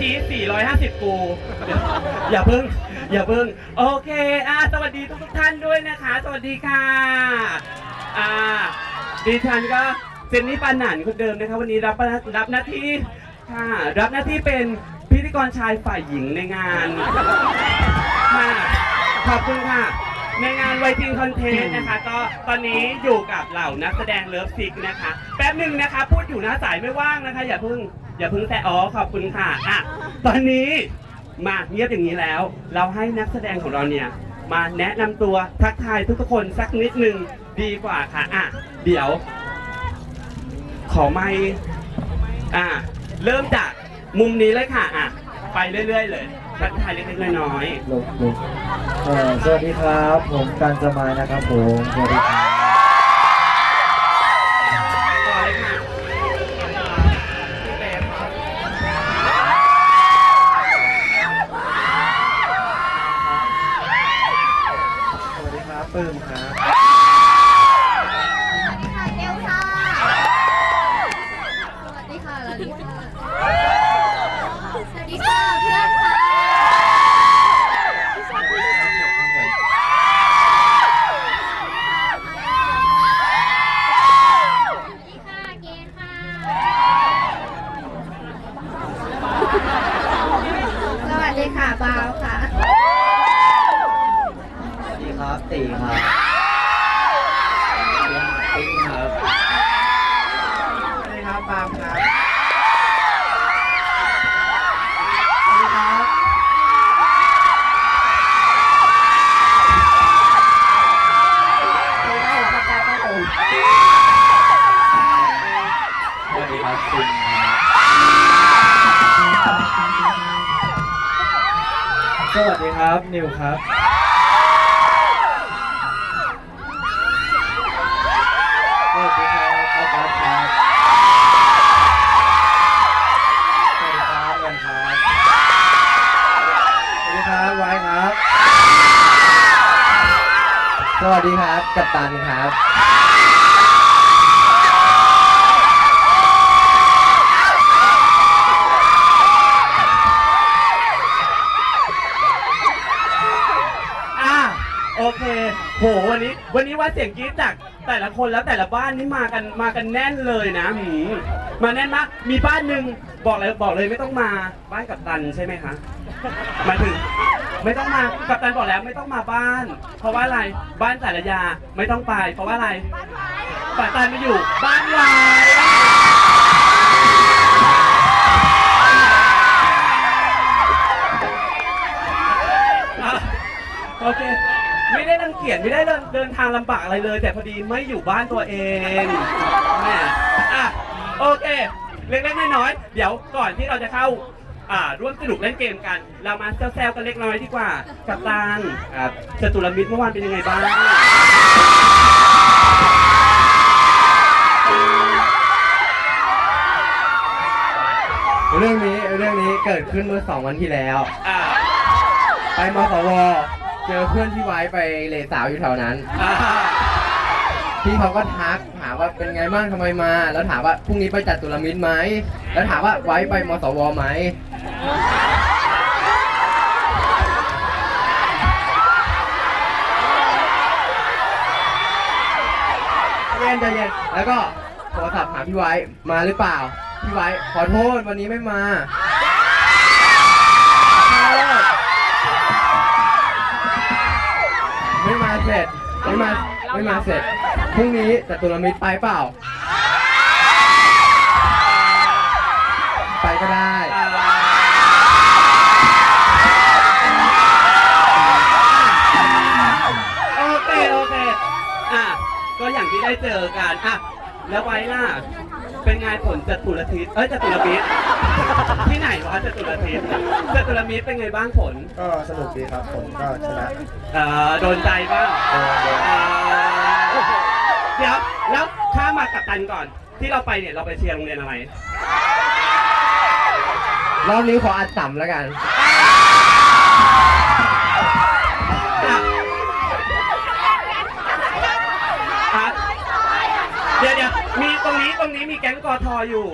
ที450 กู อย่าเพิ่ง อย่าเพิ่ง โอเคอะสวัสดีทุกทุกๆท่านด้วยนะคะ สวัสดีค่ะอ่าดิฉันก็เจนนี่ปานหนันคนเดิมนะคะ วันนี้รับรับหน้าที่ค่ะ รับหน้าที่เป็นพิธีกรชายฝ่ายหญิงในงาน ค่ะขอบคุณค่ะ ในงานไวทิงคอนเทนต์นะคะ ก็ตอนนี้อยู่กับเหล่านักแสดงเลิฟซิกนะคะ แป๊บหนึ่งนะคะ พูดอยู่หน้าสายไม่ว่างนะคะ อย่าเพิ่ง อย่าเพิ่งแต่อ๋อขอบคุณค่ะอะตอนนี้มาเงียบอย่างนี้แล้ว เราให้นักแสดงของเราเนี่ย มาแนะนำตัวทักทายทุกๆคนสักนิดหนึ่งดีกว่าค่ะอะเดี๋ยว ขอไม่อะเริ่มจากมุมนี้เลยค่ะอะไปเรื่อย ๆ เลยทักทายเล็กๆน้อยลงลงเอ่อสวัสดีครับ ผมการจมายนะครับผม สวัสดีครับ สวัสดีครับ นิวครับ สวัสดีครับออกัสครับสวัสดีครับวันครับ สวัสดีครับไว้ครับ สวัสดีครับ กัปตันครับ โอเค โห วันนี้ วันนี้ว่าเสียงกรี๊ดจากแต่ละคนแล้วแต่ละบ้านนี่มากันมากันแน่นเลยนะหืมมาแน่นมาก มีบ้านหนึ่งบอกเลยบอกเลยไม่ต้องมาบ้านกับตันใช่ไหมคะหมายถึง ไม่ต้องมากับตันบอกแล้วไม่ต้องมาบ้าน เพราะว่าอะไรบ้านสารยาไม่ต้องไป เพราะว่าอะไรกับตันไมาอยู่ บ้านวายโอเค ไม่ได้รังเกียจไม่ได้เดินเดินทางลำบากอะไรเลย แต่พอดีไม่อยู่บ้านตัวเองแหม่อะโอเค เล็กๆน้อยๆเดี๋ยวก่อนที่เราจะเข้าอ่าร่วมสนุกเล่นเกมกัน เรามาแซวๆกันเล็กน้อยดีกว่า กับตางครับจตุรมิตรเมื่อวานเป็นยังไงบ้างเรื่องนี้เรื่องนี้เกิดขึ้นเมื่อสองวันที่แล้ว อ่า ไปมสว เจอเพื่อนที่ไว้ไปเลสาวอยู่แถวนั้นอ่าพี่เขาก็ทักถามว่าเป็นไงบ้างทำไมมา แล้วถามว่าพรุ่งนี้ไปจัดตุลมิตรไหม แล้วถามว่าไว้ไปมสวไหม ใจเย็นใจเย็นแล้วก็โทรศัพท์หาพี่ไว้มาหรือเปล่า พี่ไว้ขอโทษวันนี้ไม่มา เสร็จไม่มาไม่มาเสร็จพรุ่งนี้จตุรมิตรไปเปล่า ไปก็ได้โอเคโอเคอะก็อย่างที่ได้เจอกันอะแล้วไว้ล่ะ เป็นไงผลจตุรทิศเอ้ยจตุรมิตรที่ไหนวะจตุรทิศจตุรมิตรเป็นไงบ้างผลก็สนุกดีครับผมก็ชนะเอ่อโดนใจบ้างเอ่อเดี๋ยวแล้วถ้ามากับตันก่อน ที่เราไปเนี่ยเราไปเชียร์โรงเรียนอะไร รอบนี้ขออัดต่ำแล้วกัน ตรงนี้มีแก๊งกอทออยู่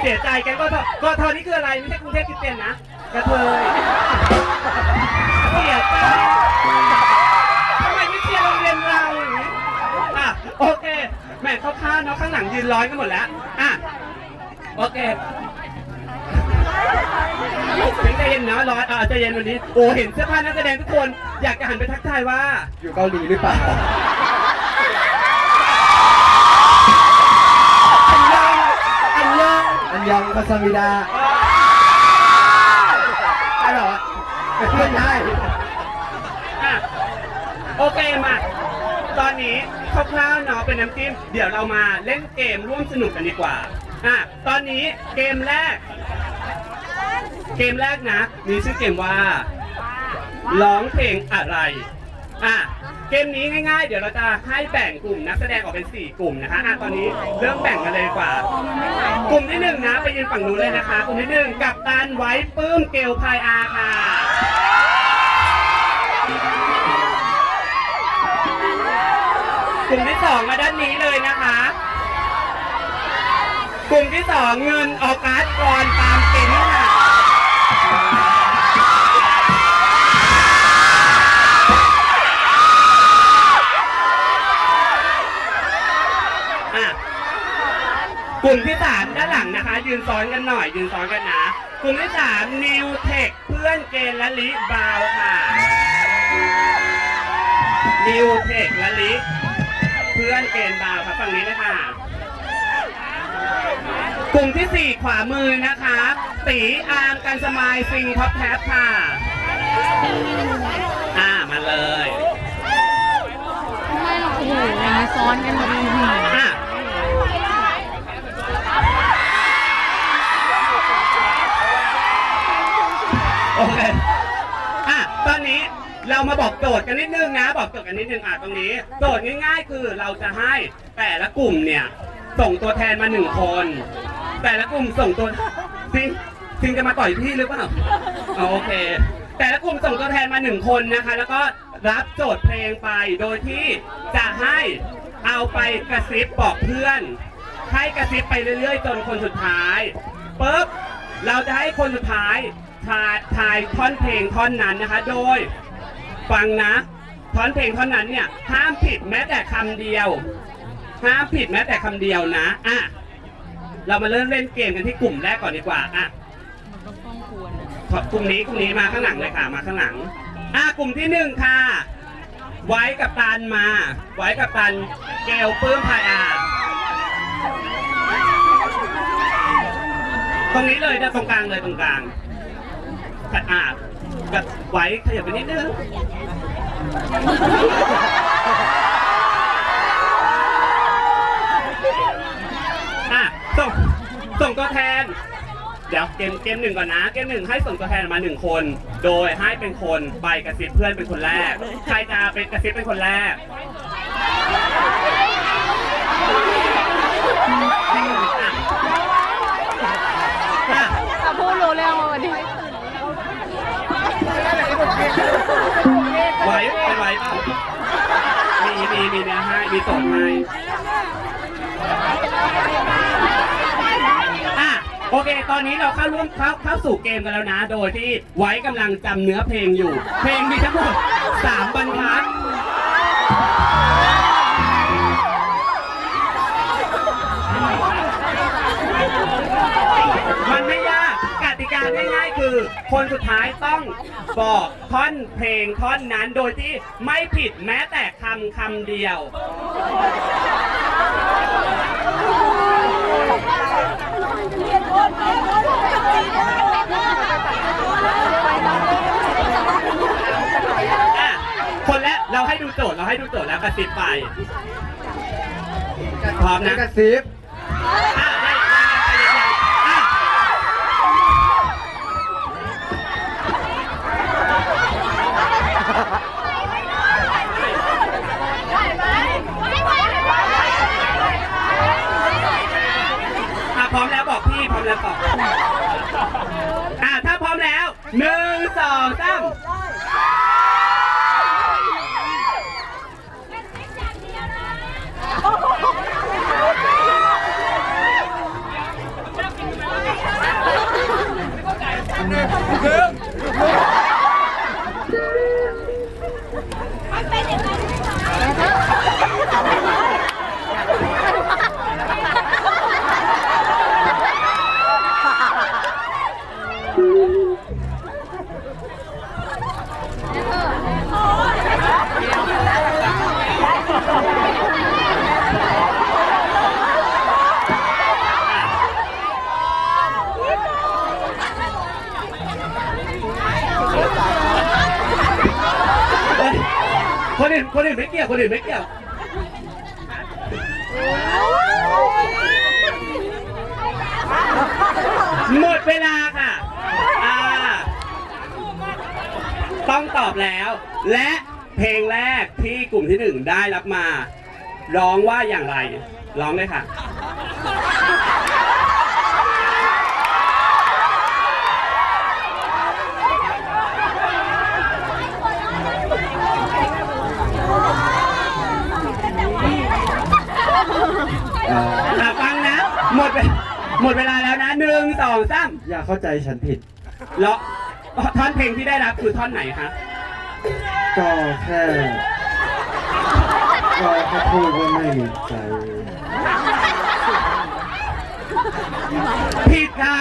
เสียใจแก๊งกอทอกอทอนี่คืออะไรไม่ใช่กรุงเทพคริสเตียนนะกระเทยเสียใจทำไมไม่เชียร์โรงเรียนเราอย่างนี้อะโอเคแหม่เข้าข้าเนาะข้างหลังยืนร้อยกันหมดแล้วอะโอเคถึงใจเย็นเนาะร้อยอะใจเย็นวันนี้โอ้เห็นเสื้อผ้านักแสดงทุกคน อยากจะหันไปทักทายว่า อยู่เกาหลีหรือเปล่า ยองคาซามิดาใช่เหรอไม่ใช่อะโอเคมาตอนนี้คร่าวๆเนาะเป็นน้ำจิ้มเดี๋ยวเรามาเล่นเกมร่วมสนุกกันดีกว่าอะตอนนี้เกมแรก เกมแรกนะ มีชื่อเกมว่าร้องเพลงอะไรอะ กมนี้ง่ายๆ เดี๋ยวเราจะให้แบ่งกลุ่มนักแสดงออกเป็น 4 กลุ่มนะคะอะตอนนี้เริ่มแบ่งกันเลยดีกว่า กลุ่มที่หนึ่งนะไปยืนฝั่งนู้นเลยนะคะ กลุ่มที่หนึ่งกับตันไว้ปื้มเกลพายอาค่ะ กลุ่มที่สองมาด้านนี้เลยนะคะ กลุ่มที่สองเงินออกัสกรตามเป็นค่ะ อะกลุ่มที่สามด้านหลังนะคะ ยืนซ้อนกันหน่อย ยืนซ้อนกันนะกลุ่มที่สามนิวเทคเพื่อนเกณฑ์และลิบาวค่ะนิวเทคและลิเพื่อนเกณฑ์บาวครับฝั่งนี้นะคะกลุ่มที่สี่ขวามือนะคะตีอาร์มกันสมายซิงท็อปแท็บค่ะอ่ามาเลยไม่หรอกโอ้โหอย่างนี้ซ้อนกันแบบนี้อะ โอเคอะตอนนี้เรามาบอกโจทย์กันนิดนึงนะ บอกโจทย์กันนิดนึงอะตรงนี้ โจทย์ง่ายๆ คือเราจะให้แต่ละกลุ่มเนี่ย ส่งตัวแทนมาหนึ่งคน แต่ละกลุ่มส่งตัวซิงซิงจะมาต่อยพี่หรือเปล่าอ๋อโอเค แต่ละกลุ่มส่งตัวแทนมาหนึ่งคนนะคะ แล้วก็รับโจทย์เพลงไปโดยที่จะให้เอาไปกระซิบบอกเพื่อน ให้กระซิบไปเรื่อยๆ จนคนสุดท้ายปุ๊บเราจะให้คนสุดท้าย ทายทายท่อนเพลงท่อนนั้นนะคะ โดยฟังนะท่อนเพลงท่อนนั้นเนี่ยห้ามผิดแม้แต่คำเดียว ห้ามผิดแม้แต่คำเดียวนะอะเรามาเริ่มเล่นเกมกันที่กลุ่มแรกก่อนดีกว่าอะกลุ่มนี้กลุ่มนี้มาข้างหลังเลยค่ะมาข้างหลัง อะกลุ่มที่หนึ่งค่ะ ไว้กับตันมา ไว้กับตันเกลปื้มพายอาตรงนี้เลยนะตรงกลางเลยตรงกลาง อะแบบไหวขยับไปนิดนึงอะส่งส่งตัวแทน เดี๋ยวเกมเกมหนึ่งก่อนนะ เกมหนึ่งให้ส่งตัวแทนมาหนึ่งคน โดยให้เป็นคนไปกระซิบเพื่อนเป็นคนแรก ใครจะเป็นกระซิบเป็นคนแรกอะอะพูดรู้เรื่องมาวันนี้ ไหวเป็นไหวเปล่ามีมีมีเนื้อให้มีสดให้อะโอเค ตอนนี้เราเข้าร่วมเข้าเข้าสู่เกมกันแล้วนะ โดยที่ไว้กำลังจำเนื้อเพลงอยู่ เพลงมีทั้งหมดสามบรรทัด คนสุดท้ายต้องบอกท่อนเพลงท่อนนั้นโดยที่ไม่ผิดแม้แต่คำคำเดียว อะ คนแรกเราให้ดูโจทย์เราให้ดูโจทย์แล้วกระซิบไป พร้อมนะ กระซิบ พร้อมแล้วบอกพี่พร้อมแล้วบอกอ่าถ้าพร้อมแล้วหนึ่งสองสามมันเป็นยังไง อื่นคนอื่นไม่เกี่ยวคนอื่นไม่เกี่ยวหมดเวลาค่ะอ่าต้องตอบแล้ว และเพลงแรกที่กลุ่มที่หนึ่งได้รับมา ร้องว่าอย่างไร ร้องเลยค่ะ อะฟังนะ หมดเวหมดเวลาแล้วนะหนึ่งสองสามอย่าเข้าใจฉันผิด แล้วท่อนเพลงที่ได้รับคือท่อนไหนคะก็แค่ก็แค่พูดว่าไม่มีใจผิดค่ะ